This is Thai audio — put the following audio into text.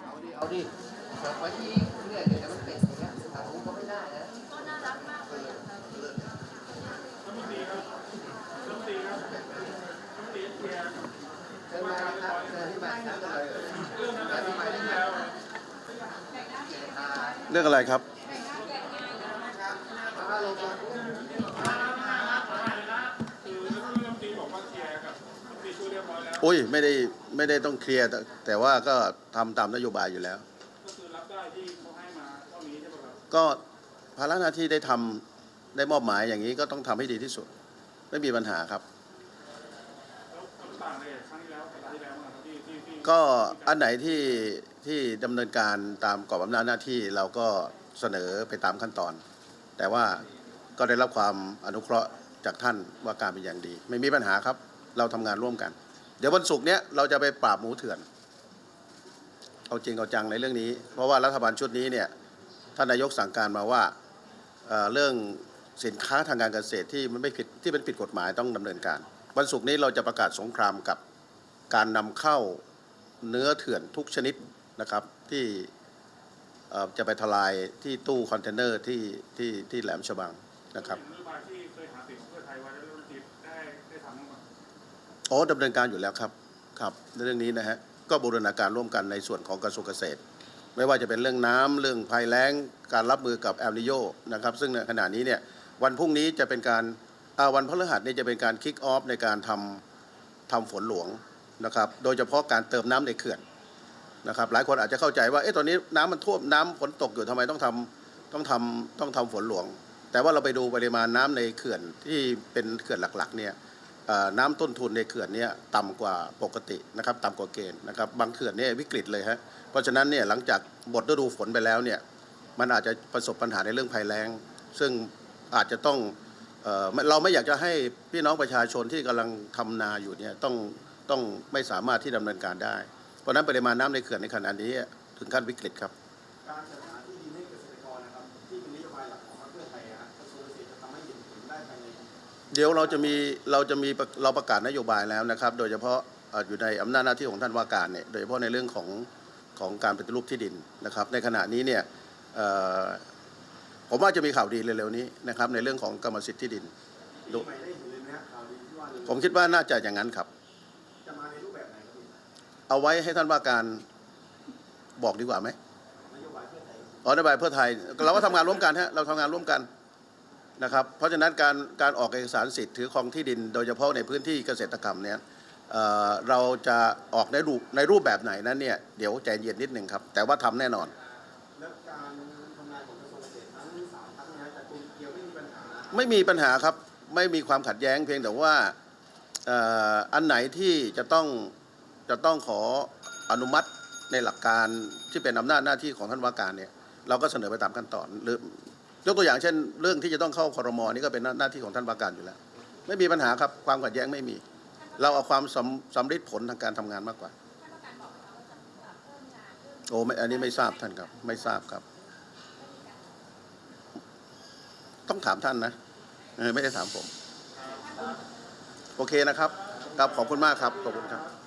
เอาดิ เอาดิเปิดไว้ที่เนี่ยเดี๋ยวมันติดอย่างเงี้ยทางนู้ก็ไม่ได้นะก็น่ารักมากเลยอะค่ะรัฐมนตรีครับรัฐมนตรีครับรัฐมนตรีเคลียร์เชิญมาครับเชิญที่มาครับเลยเรื่องนั้นแล้วเรื่องอะไรครับ อุ้ยไม่ได้ไม่ได้ต้องเคลียร์แต่แต่ว่าก็ทำตามนโยบายอยู่แล้ว ก็คือรับได้ที่เขาให้มาเท่านี้ใช่ไหมครับก็ภาระหน้าที่ได้ทำได้มอบหมายอย่างนี้ก็ต้องทำให้ดีที่สุด ไม่มีปัญหาครับ แล้วมันต่างเลยครั้งที่แล้วกับครั้งที่แล้วนะครับที่ที่ที่ก็อันไหนที่ที่ดำเนินการตามกรอบอำนาจหน้าที่เราก็เสนอไปตามขั้นตอน แต่ว่าก็ได้รับความอนุเคราะห์จากท่านว่าการเป็นอย่างดี ไม่มีปัญหาครับ เราทำงานร่วมกัน ดี๋ยววันศุกร์เนี้ยเราจะไปปราบหมูเถื่อน เอาจริงเอาจังในเรื่องนี้ เพราะว่ารัฐบาลชุดนี้เนี่ยท่านนายกสั่งการมาว่าเเรื่องสินค้าทางการเกษตรที่มันไม่ผิดที่เป็นผิดกฎหมายต้องดำเนินการ วันศุกร์นี้เราจะประกาศสงครามกับการนำเข้าเนื้อเถื่อนทุกชนิดนะครับที่จะไปทลายที่ตู้คอนเทนเนอร์ที่ที่ที่แหลมฉบังนะครับ โอ้ดำเนินการอยู่แล้วครับครับในเรื่องนี้นะฮะก็บูรณาการร่วมกันในส่วนของกระทรวงเกษตร ไม่ว่าจะเป็นเรื่องน้ำเรื่องภัยแล้งการรับมือกับแอลนิโยนะครับซึ่งในขณะนี้เนี่ยวันพรุ่งนี้จะเป็นการาวันพฤหัสนี่จะเป็นการคิกออฟในการทำทำฝนหลวงนะครับโดยเฉพาะการเติมน้ำในเขื่อนนะครับหลายคนอาจจะเข้าใจว่าเอ๊ะตอนนี้น้ำมันท่วมน้ำฝนตกอยู่ทำไมต้องทำต้องทำต้องทำฝนหลวง แต่ว่าเราไปดูปริมาณน้ำในเขื่อนที่เป็นเขื่อนหลักๆเนี่ย น้ำต้นทุนในเขื่อนเนี่ยต่ำกว่าปกตินะครับต่ำกว่าเกณฑ์นะครับบางเขื่อนเนี่ยวิกฤตเลยฮะเพราะฉะนั้นเนี่ยหลังจากหมดฤดูฝนไปแล้วเนี่ยมันอาจจะประสบปัญหาในเรื่องภัยแล้ง ซึ่งอาจจะต้องเอเราไม่อยากจะให้พี่น้องประชาชนที่กำลังทำนาอยู่เนี่ยต้องต้องไม่สามารถที่ดำเนินการได้ เพราะฉะนั้นปริมาณน้ำในเขื่อนในขณะนี้ถึงขั้นวิกฤตครับ เดี๋ยวเราจะมีเราจะมีประเราประกาศนโยบายแล้วนะครับ โดยเฉพาะเอ่ออยู่ในอำนาจหน้าที่ของท่านว่าการเนี่ยโดยเฉพาะในเรื่องของของการปฏิรูปที่ดินนะครับ ในขณะนี้เนี่ยเอ่อผมว่าจะมีข่าวดีเร็วๆนี้นะครับ ในเรื่องของกรรมสิทธิ์ที่ดินปีใหม่ได้เห็นเลยไหมฮะข่าวดีที่ว่าเลยผมคิดว่าน่าจะอย่างนั้นครับจะมาในรูปแบบไหนครับพี่เอาไว้ให้ท่านว่าการบอกดีกว่าไหมนโยบายเพื่อไทยอ๋อนโยบายเพื่อไทย เราก็ทำงานร่วมกันฮะเราทำงานร่วมกัน นะครับเพราะฉะนั้นการการออกเอกสารสิทธิ์ถือครองที่ดิน โดยเฉพาะในพื้นที่เกษตรกรรมเนี่ยเอ่อเราจะออกในรูปในรูปแบบไหนนั้นเนี่ยเดี๋ยวใจเย็นนิดหนึ่งครับแต่ว่าทำแน่นอน แล้วการทำงานของกระทรวงเกษตรทั้งสามทั้งนี้จะกลมเกลียวไม่มีปัญหานะครับไม่มีปัญหาครับไม่มีความขัดแย้งเพียงแต่ว่าเอ่ออันไหนที่จะต้องจะต้องขออนุมัติในหลักการที่เป็นอำนาจหน้าที่ของท่านว่าการเนี่ยเราก็เสนอไปตามขั้นตอนหรือ ยกตัวอย่างเช่น เรื่องที่จะต้องเข้าคอรมอนี่ก็เป็นหน้าที่ของท่านว่าการอยู่แล้ว ไม่มีปัญหาครับความขัดแย้งไม่มี เราเอาความสำสำเร็จผลทางการทำงานมากกว่า โอ้ไม่อันนี้ไม่ทราบท่านครับ ไม่ทราบครับ ต้องถามท่านนะไม่ได้ถามผม โอเคนะครับครับขอบคุณมากครับขอบคุณครับ